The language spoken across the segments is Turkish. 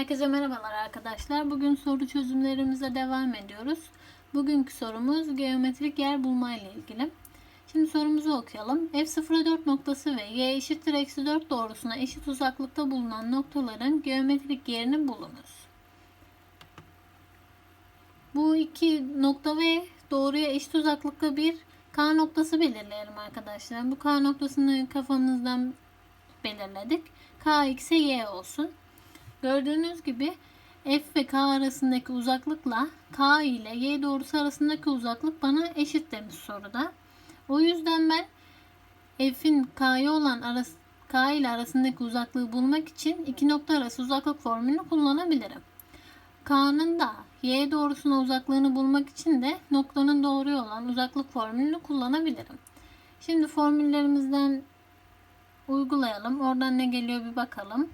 Herkese merhabalar arkadaşlar. Bugün soru çözümlerimize devam ediyoruz. Bugünkü sorumuz geometrik yer bulma ile ilgili. Şimdi sorumuzu okuyalım. F04 noktası ve y eşittir eksi 4 doğrusuna eşit uzaklıkta bulunan noktaların geometrik yerini bulunuz. Bu iki nokta ve doğruya eşit uzaklıkta bir K noktası belirleyelim arkadaşlar. Bu K noktasını kafamızdan belirledik. K x'e y olsun. Gördüğünüz gibi f ve k arasındaki uzaklıkla k ile y doğrusu arasındaki uzaklık bana eşit demiş soruda. O yüzden ben f'in k'ya olan arası, k ile arasındaki uzaklığı bulmak için iki nokta arası uzaklık formülünü kullanabilirim. K'nın da y doğrusuna uzaklığını bulmak için de noktanın doğruya olan uzaklık formülünü kullanabilirim. Şimdi formüllerimizden uygulayalım. Oradan ne geliyor bir bakalım.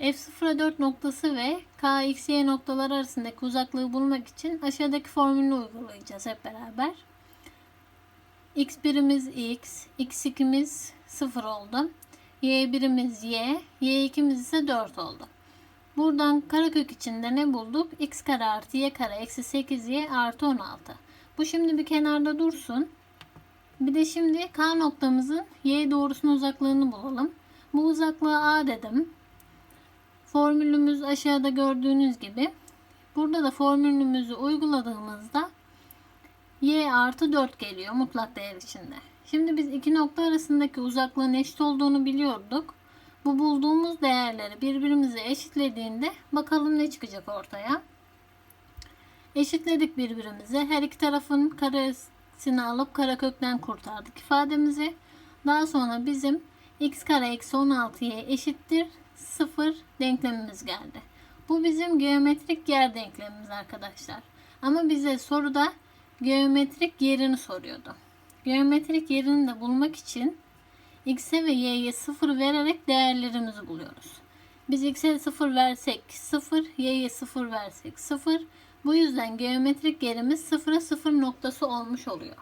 F04 noktası ve KXY noktalar arasındaki uzaklığı bulmak için aşağıdaki formülünü uygulayacağız hep beraber. X birimiz X, X2'miz 0 oldu. Y birimiz Y, Y2'miz ise 4 oldu. Buradan karekök içinde ne bulduk? X kare artı Y kare eksi 8Y artı 16. Bu şimdi bir kenarda dursun. Bir de şimdi K noktamızın Y doğrusuna uzaklığını bulalım. Bu uzaklığı A dedim. Formülümüz aşağıda gördüğünüz gibi. Burada da formülümüzü uyguladığımızda y artı 4 geliyor mutlak değer içinde. Şimdi biz iki nokta arasındaki uzaklığın eşit olduğunu biliyorduk. Bu bulduğumuz değerleri birbirimize eşitlediğinde bakalım ne çıkacak ortaya. Eşitledik birbirimize. Her iki tarafın karesini alıp karekökten kurtardık ifademizi. Daha sonra bizim x kare eksi 16'ya eşittir 0 denklemimiz geldi. Bu bizim geometrik yer denklemimiz arkadaşlar. Ama bize soruda geometrik yerini soruyordu. Geometrik yerini de bulmak için x'e ve y'ye 0 vererek değerlerimizi buluyoruz. Biz x'e 0 versek 0, y'ye 0 versek 0. Bu yüzden geometrik yerimiz 0'a 0 noktası olmuş oluyor.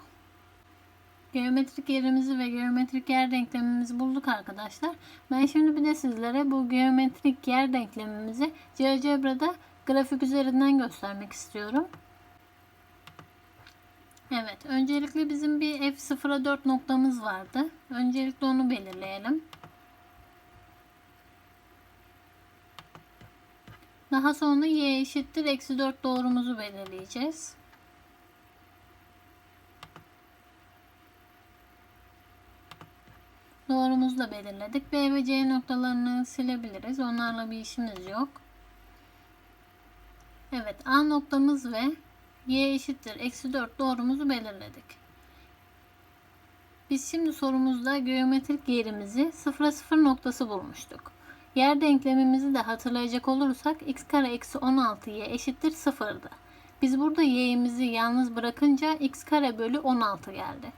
Geometrik yerimizi ve geometrik yer denklemimizi bulduk arkadaşlar. Ben şimdi bir de sizlere bu geometrik yer denklemimizi GeoGebra'da grafik üzerinden göstermek istiyorum. Evet, öncelikle bizim bir F0'a 4 noktamız vardı. Öncelikle onu belirleyelim. Daha sonra y eşittir eksi 4 doğrumuzu belirleyeceğiz. Doğrumuzu da belirledik. B ve C noktalarını silebiliriz. Onlarla bir işimiz yok. Evet A noktamız ve Y eşittir. Eksi 4 doğrumuzu belirledik. Biz şimdi sorumuzda geometrik yerimizi 0'a 0 noktası bulmuştuk. Yer denklemimizi de hatırlayacak olursak x kare eksi 16 y eşittir 0'dı. Biz burada y'imizi yalnız bırakınca x kare bölü 16 geldi.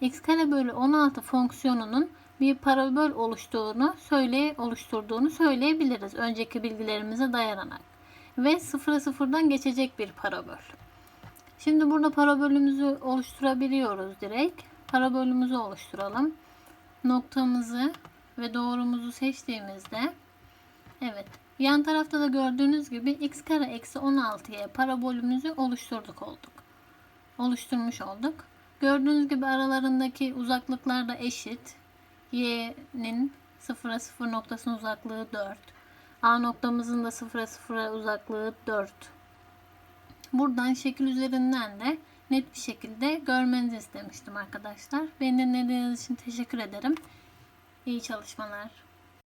x kare bölü 16 fonksiyonunun bir parabol oluştuğunu söyle oluşturduğunu söyleyebiliriz önceki bilgilerimize dayanarak ve sıfıra sıfırdan geçecek bir parabol. Şimdi burada parabolümüzü oluşturabiliyoruz direkt. Parabolümüzü oluşturalım. Noktamızı ve doğrumuzu seçtiğimizde evet yan tarafta da gördüğünüz gibi x kare eksi 16'ya parabolümüzü oluşturduk olduk. Oluşturmuş olduk. Gördüğünüz gibi aralarındaki uzaklıklar da eşit y'nin 0'a 0 noktasının uzaklığı 4. A noktamızın da 0'a 0'a uzaklığı 4. Buradan şekil üzerinden de net bir şekilde görmenizi istemiştim arkadaşlar. Beni dinlediğiniz için teşekkür ederim. İyi çalışmalar.